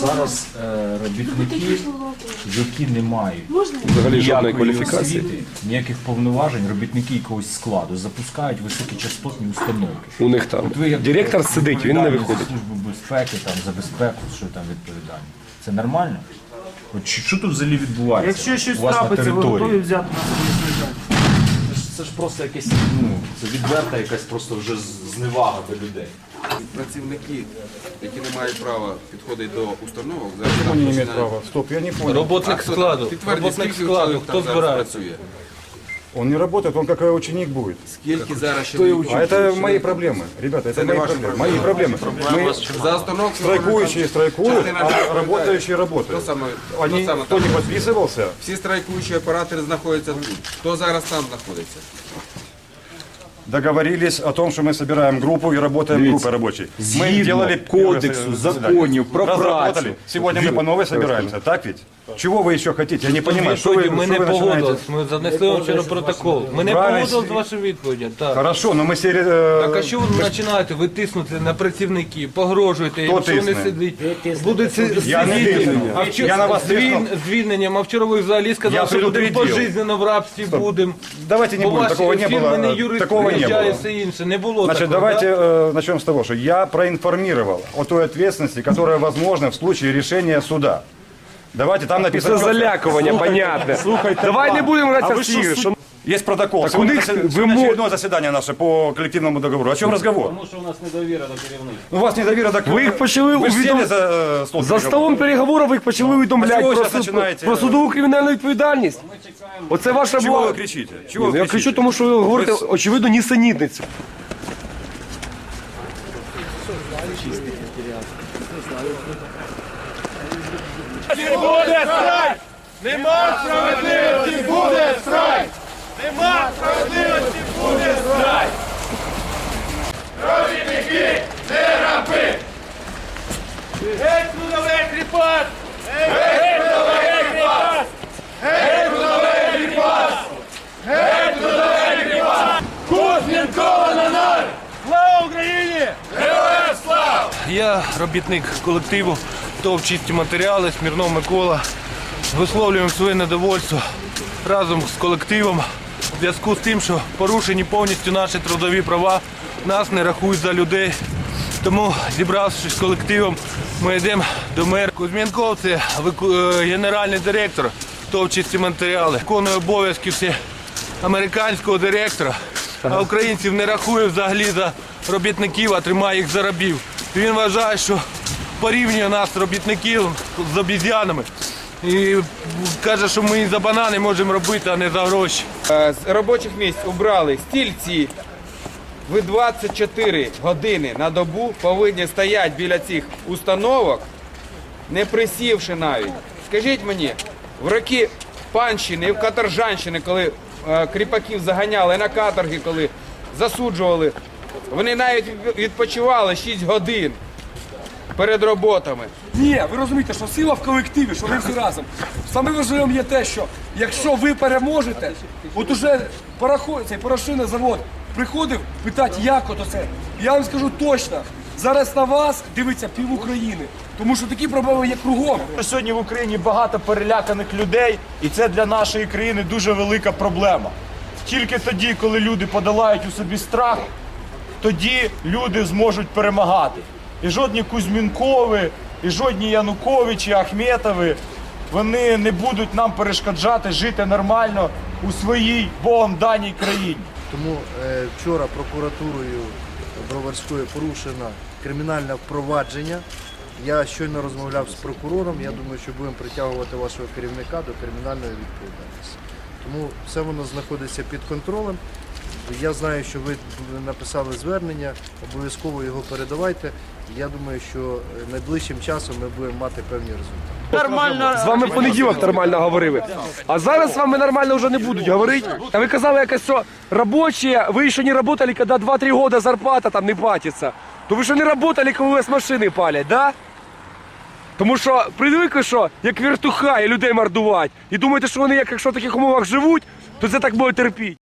Зараз е, робітники, які не мають Взагалі жодної кваліфікації. освіти, ніяких повноважень, робітники якогось складу запускають високочастотні установки. У них там От ви як директор сидить, він не виходить. Службу безпеки, там, за безпеку, що там відповідальні. Це нормально? От що, що тут взагалі відбувається? Якщо щось у вас на трапиться, ви території? готові взяти на себе відповідальність? Це ж- Це ж просто якесь, ну, це відверта якась просто вже з- зневага до людей. Працівники, які не мають права підходити до установок, зараз Почему там не имеет починають- права? Стоп, я не понял. Роботник А хто складу. там? Підтвердіть, Роботник скільки складу. чоловік Хто там зараз збирається? працює? Он не работает, он как э, ученик будет. Скільки зараз чоловік? А это мои проблемы. Ребята, это не мои ваши проблемы. проблемы. Мои проблемы. Мы За установку страйкующие страйкуют, Частина а відповідає. работающие Хто работают. саме, Они, хто саме кто там? не подписывался, Всі страйкуючі оператори знаходяться тут. Хто зараз там знаходиться? договорились о том, что мы собираем группу и работаем группой рабочей. Мы Згідно делали первое кодексу, заседание. законів про Разработали. працю. Сегодня мы по новой собираемся, так ведь? Чего вы еще хотите? Я не понимаю, что вы, Відповіді ми что не вы начинаете? погодились. Ми занесли вам вчора протокол. Ми не Правильно. погодились з вашим відповіддям. Так. Хорошо, но мы сери... э, Так а що ви починаєте? Ви тиснути на працівників, погрожуєте їм, Хто що вони тисне? сидять. Будуть си- Я не сидіти. тисну. А вчора- Я на вас звіль- тиснув. звільненням, а вчора ви взагалі Я сказали, що люди предупредил. пожизненно в рабстві будемо. Давайте не Бо будем, ваші такого не фірменний было. юрист Такого не приїжджає, было. все інше. Не було Значит, такого. давайте да? э, начнем с того, что я проинформировал о той ответственности, которая возможна в случае решения суда. Давайте там написано... Це залякування, понятне. Давай не будемо гратися в ігри. що- Есть протокол. Так Сегодня, у них засе- сегодня очередное заседание наше по коллективному договору. О чем разговор? Тому що у нас недовіра до керівництва. Ну, у вас недоверие так... Ви їх почали Вы ж увідом- сели за э, стол За переговоров. столом переговорів ви їх почали А повідомляти чого ви про, зараз суд- починаєте? про судову кримінальну відповідальність. Оце ваша Чего була. вы кричите? Чего вы Я кричите? кричу, тому що ви говорите, очевидно, нісенітницю. Я робітник колективу ТОВ «Чисті матеріали, Смірнов Микола. Висловлюємо своє недовольство разом з колективом в зв'язку з тим, що порушені повністю наші трудові права, нас не рахують за людей. Тому, зібравшись з колективом, ми йдемо до мера. Кузьмінков це е, генеральний директор ТОВ «Чисті матеріали. Виконує обов'язки всі американського директора, а українців не рахує взагалі за робітників, а тримає їх за рабів. Він вважає, що порівнює нас робітників з обіз'янами. І каже, що ми за банани можемо робити, а не за гроші. Е, З робочих місць убрали стільці. Ви 24 години на добу повинні стояти біля цих установок, не присівши навіть. Скажіть мені, в роки панщини і в каторжанщини, коли е, кріпаків заганяли на каторги, коли засуджували, вони навіть відпочивали 6 годин перед роботами. Ні, ви розумієте, що сила в колективі, що ви всі разом. Саме важливим є те, що якщо ви переможете, от уже парахо- цей порошинний завод приходив питати, як ото це. Я вам скажу точно, зараз на вас дивиться пів України. Тому що такі проблеми є кругом. Сьогодні в Україні багато переляканих людей, і це для нашої країни дуже велика проблема. Тільки тоді, коли люди подолають у собі страх, тоді люди зможуть перемагати. І жодні Кузьмінкови, і жодні Януковичі, Ахметови, вони не будуть нам перешкоджати жити нормально у своїй Богом даній країні. Тому е, вчора прокуратурою Броварської порушено кримінальне впровадження. Я щойно розмовляв з прокурором. Я думаю, що будемо притягувати вашого керівника до кримінальної відповідальності. Тому все воно знаходиться під контролем. Я знаю, що ви написали звернення, обов'язково його передавайте. Я думаю, що е, найближчим часом ми будемо мати певні результати. Нормально. З вами в понеділок нормально говорили. А зараз з вами нормально вже не будуть говорити. А ви казали якось, що робочі, ви ще не працювали, коли 2-3 роки зарплата там не платиться. То ви ще не працювали, коли у вас машини палять, да? Тому що привикли, що як віртуха і людей мордувати, і думаєте, що вони як якщо в таких умовах живуть, то це так буде терпіти.